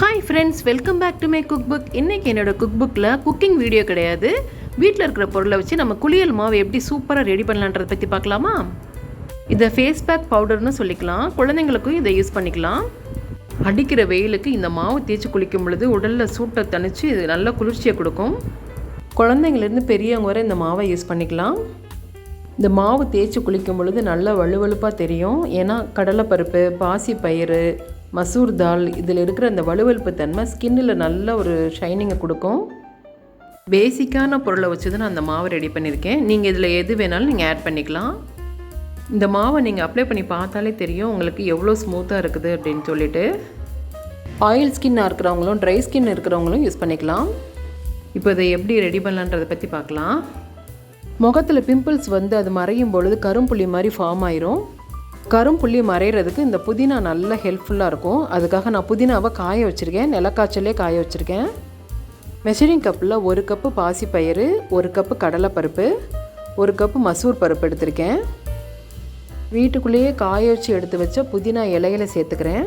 Hi friends welcome back to my cook book இன்றைக்கி என்னோட cook புக்கில் குக்கிங் வீடியோ கிடையாது. வீட்டில் இருக்கிற பொருளை வச்சு நம்ம குளியல் மாவு எப்படி சூப்பராக ரெடி பண்ணலான்றதை பற்றி பார்க்கலாமா? இதை ஃபேஸ் பேக் பவுடர்னு சொல்லிக்கலாம். குழந்தைங்களுக்கும் இதை யூஸ் பண்ணிக்கலாம். அடிக்கிற வெயிலுக்கு இந்த மாவு தேய்ச்சி குளிக்கும் பொழுது உடலில் சூட்டை தணித்து இது நல்ல குளிர்ச்சியை கொடுக்கும். குழந்தைங்கலேருந்து பெரியவங்க வரை இந்த மாவை யூஸ் பண்ணிக்கலாம். இந்த மாவு தேய்ச்சி குளிக்கும் பொழுது நல்லா வலுவழுப்பாக தெரியும். ஏன்னா கடலைப்பருப்பு பாசி பயிறு மசூர் தால் இதில் இருக்கிற அந்த வலுவழுப்பு தன்மை ஸ்கின்னில் நல்ல ஒரு ஷைனிங்கை கொடுக்கும். பேசிக்கான பொருளை வச்சு தான் நான் அந்த மாவை ரெடி பண்ணியிருக்கேன். நீங்கள் இதில் எது வேணாலும் நீங்கள் ஆட் பண்ணிக்கலாம். இந்த மாவை நீங்கள் அப்ளை பண்ணி பார்த்தாலே தெரியும் உங்களுக்கு எவ்வளோ ஸ்மூத்தாக இருக்குது அப்படின்னு சொல்லிட்டு. ஆயில் ஸ்கின்னாக இருக்கிறவங்களும் ட்ரை ஸ்கின் இருக்கிறவங்களும் யூஸ் பண்ணிக்கலாம். இப்போ இதை எப்படி ரெடி பண்ணலான்றதை பற்றி பார்க்கலாம். முகத்தில் பிம்பிள்ஸ் வந்து அது மறையும் பொழுது கரும்புள்ளி மாதிரி ஃபார்ம் ஆயிரும். கரும்புள்ளி மறைகிறதுக்கு இந்த புதினா நல்ல ஹெல்ப்ஃபுல்லாக இருக்கும். அதுக்காக நான் புதினாவை காய வச்சுருக்கேன். நிலக்காய்ச்சலே காய வச்சுருக்கேன். மெஷரிங் கப்பில் ஒரு கப்பு பாசிப்பயிறு ஒரு கப்பு கடலைப்பருப்பு ஒரு கப்பு மசூர் பருப்பு எடுத்திருக்கேன். வீட்டுக்குள்ளேயே காய வச்சு எடுத்து வச்ச புதினா இலையில சேர்த்துக்கிறேன்.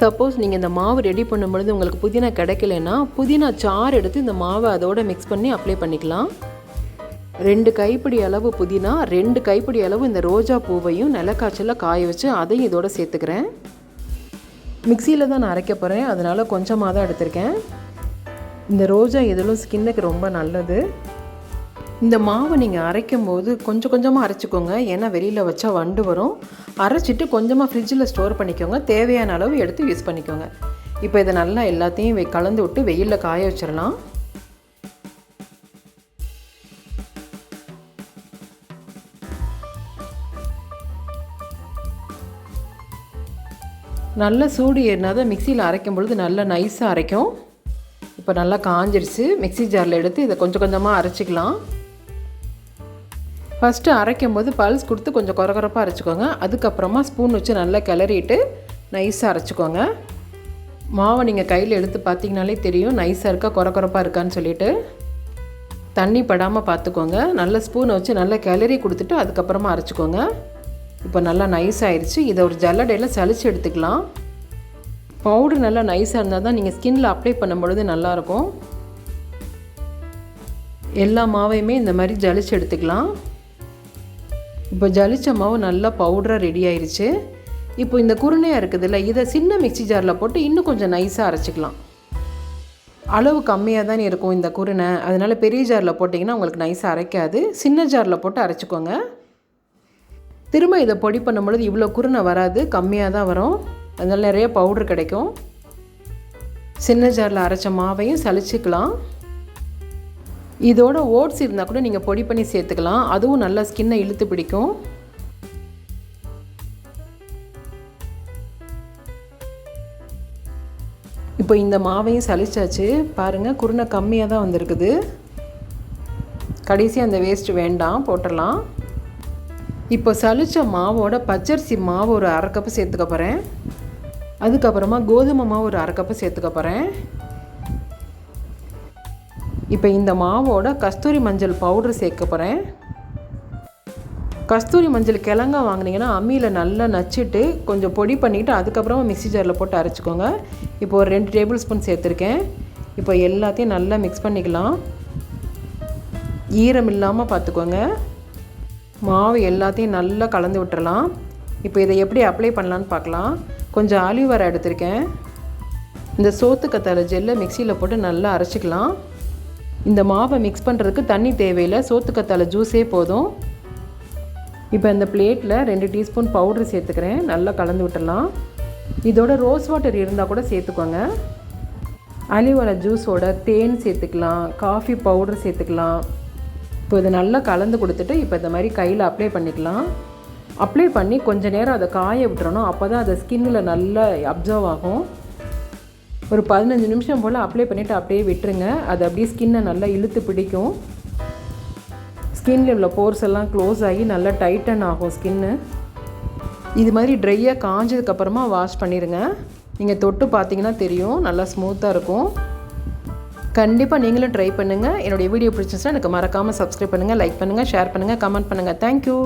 சப்போஸ் நீங்கள் இந்த மாவு ரெடி பண்ணும்பொழுது உங்களுக்கு புதினா கிடைக்கலன்னா புதினா சாறு எடுத்து இந்த மாவை அதோடு மிக்ஸ் பண்ணி அப்ளை பண்ணிக்கலாம். ரெண்டு கைப்பிடி அளவு புதினா ரெண்டு கைப்பிடி அளவு இந்த ரோஜா பூவையும் நிலக்காய்ச்சலில் காய வச்சு அதையும் இதோடு சேர்த்துக்கிறேன். மிக்சியில் தான் நான் அரைக்க போகிறேன் அதனால் கொஞ்சமாக தான் எடுத்திருக்கேன். இந்த ரோஜா இதழும் ஸ்கின்னுக்கு ரொம்ப நல்லது. இந்த மாவை நீங்கள் அரைக்கும் போது கொஞ்சம் கொஞ்சமாக அரைச்சிக்கோங்க. ஏன்னா வெளியில் வச்சா வண்டு வரும். அரைச்சிட்டு கொஞ்சமாக ஃப்ரிட்ஜில் ஸ்டோர் பண்ணிக்கோங்க. தேவையான அளவு எடுத்து யூஸ் பண்ணிக்கோங்க. இப்போ இதை நல்லா எல்லாத்தையும் வெ- கலந்து விட்டு வெயிலில் காய வச்சிடலாம். நல்ல சூடு ஏறினா தான் மிக்சியில் அரைக்கும் பொழுது நல்லா நைஸாக அரைக்கும். இப்போ நல்லா காஞ்சிருச்சு. மிக்ஸி ஜாரில் எடுத்து இதை கொஞ்சம் கொஞ்சமாக அரைச்சிக்கலாம். ஃபஸ்ட்டு அரைக்கும் போது பல்ஸ் கொடுத்து கொஞ்சம் குறகுறப்பாக அரைச்சிக்கோங்க. அதுக்கப்புறமா ஸ்பூன் வச்சு நல்லா கிளறிட்டு நைஸாக அரைச்சிக்கோங்க. மாவை நீங்கள் கையில் எடுத்து பார்த்தீங்கனாலே தெரியும். நைஸாக இருக்கா குறகுறப்பாக இருக்கான்னு சொல்லிட்டு. தண்ணி படாமல் பார்த்துக்கோங்க. நல்ல ஸ்பூனை வச்சு நல்லா கிளறி கொடுத்துட்டு அதுக்கப்புறமா அரைச்சிக்கோங்க. இப்போ நல்லா நைஸ் ஆயிடுச்சு. இதை ஒரு ஜல்லடையில் சளிச்சு எடுத்துக்கலாம். பவுடர் நல்லா நைஸாக இருந்தால் தான் நீங்கள் ஸ்கின்ல அப்ளை பண்ணும்பொழுது நல்லாயிருக்கும். எல்லா மாவையுமே இந்த மாதிரி ஜலிச்சு எடுத்துக்கலாம். இப்போ ஜலிச்ச மாவு நல்லா பவுடராக ரெடி ஆயிடுச்சு இப்போ இந்த குருணையாக இருக்குதுல்ல இதை சின்ன மிக்ஸி ஜாரில் போட்டு இன்னும் கொஞ்சம் நைஸாக அரைச்சிக்கலாம். அளவு கம்மியாக தான் இருக்கும் இந்த குருணை. அதனால் பெரிய ஜாரில் போட்டிங்கன்னா உங்களுக்கு நைஸாக அரைக்காது. சின்ன ஜாரில் போட்டு அரைச்சிக்கோங்க. திரும்ப இதை பொடி பண்ணும்பொழுது இவ்வளோ குருணை வராது கம்மியாக தான் வரும். அதனால் நிறைய பவுடர் கிடைக்கும். சின்ன ஜாரில் அரைச்ச மாவையும் சளிச்சிக்கலாம். இதோட ஓட்ஸ் இருந்தால் கூட நீங்கள் பொடி பண்ணி சேர்த்துக்கலாம். அதுவும் நல்லா ஸ்கின்னை இழுத்து பிடிக்கும். இப்போ இந்த மாவையும் சலிச்சாச்சு பாருங்கள் குருணை கம்மியாக தான் வந்திருக்குது. கடைசி அந்த வேஸ்ட் வேண்டாம் போட்டுடலாம். இப்போ சலிச்ச மாவோட பச்சரிசி மாவு ஒரு அரை கப்பு சேர்த்துக்க போகிறேன் அதுக்கப்புறமா கோதுமை மாவு ஒரு அரை கப்பு சேர்த்துக்க போகிறேன் இப்போ இந்த மாவோட கஸ்தூரி மஞ்சள் பவுடர் சேர்க்க போகிறேன் கஸ்தூரி மஞ்சள் கிழங்கா வாங்கினீங்கன்னா அம்மியில் நல்லா நச்சுட்டு கொஞ்சம் பொடி பண்ணிவிட்டு அதுக்கப்புறமா மிக்சி ஜாரில் போட்டு அரைச்சிக்கோங்க. இப்போ ஒரு ரெண்டு டேபிள் ஸ்பூன் சேர்த்துருக்கேன். இப்போ எல்லாத்தையும் நல்லா மிக்ஸ் பண்ணிக்கலாம். ஈரம் இல்லாமல் பார்த்துக்கோங்க. மாவு எல்லாத்தையும் நல்லா கலந்து விட்டுறலாம். இப்போ இதை எப்படி அப்ளை பண்ணலான்னு பார்க்கலாம். கொஞ்சம் ஆலிவ் வர எடுத்திருக்கேன். இந்த சோத்து கத்தாழை ஜெல்லை மிக்சியில் போட்டு நல்லா அரைச்சிக்கலாம். இந்த மாவை மிக்ஸ் பண்ணுறதுக்கு தண்ணி தேவையில்லை. சோத்து கத்தாழை ஜூஸே போதும். இப்போ இந்த பிளேட்டில் ரெண்டு டீஸ்பூன் பவுடர் சேர்த்துக்கிறேன். நல்லா கலந்து விட்டுடலாம். இதோட ரோஸ் வாட்டர் இருந்தால் கூட சேர்த்துக்கோங்க. அலிவலை ஜூஸோட தேன் சேர்த்துக்கலாம். காஃபி பவுடர் சேர்த்துக்கலாம். இப்போ இதை நல்லா கலந்து கொடுத்துட்டு இப்போ இந்த மாதிரி கையில் அப்ளை பண்ணிக்கலாம். அப்ளை பண்ணி கொஞ்சம் நேரம் அதை காய விட்டுறணும். அப்போ தான் அதை ஸ்கின்னில் நல்லா அப்சர்வ் ஆகும். ஒரு பதினஞ்சு நிமிஷம் போல் அப்ளை பண்ணிவிட்டு அப்படியே விட்டுருங்க. அது அப்படியே ஸ்கின்னை நல்லா இழுத்து பிடிக்கும். ஸ்கின்ல உள்ள போர்ஸ் எல்லாம் க்ளோஸ் ஆகி நல்லா டைட்டன் ஆகும் ஸ்கின்னு இது மாதிரி ட்ரையாக காஞ்சதுக்கப்புறமா வாஷ் பண்ணிடுங்க நீங்கள் தொட்டு பார்த்தீங்கன்னா தெரியும். நல்லா ஸ்மூத்தாக இருக்கும். கண்டிப்பாக நீங்களும் ட்ரை பண்ணுங்கள் என்னுடைய வீடியோ பிடிச்சிருந்துச்சுன்னா எனக்கு மறக்காமல் சப்ஸ்கிரைப் பண்ணுங்கள் லைக் பண்ணுங்கள் ஷேர் பண்ணுங்கள் கமெண்ட் பண்ணுங்கள் தேங்க்யூ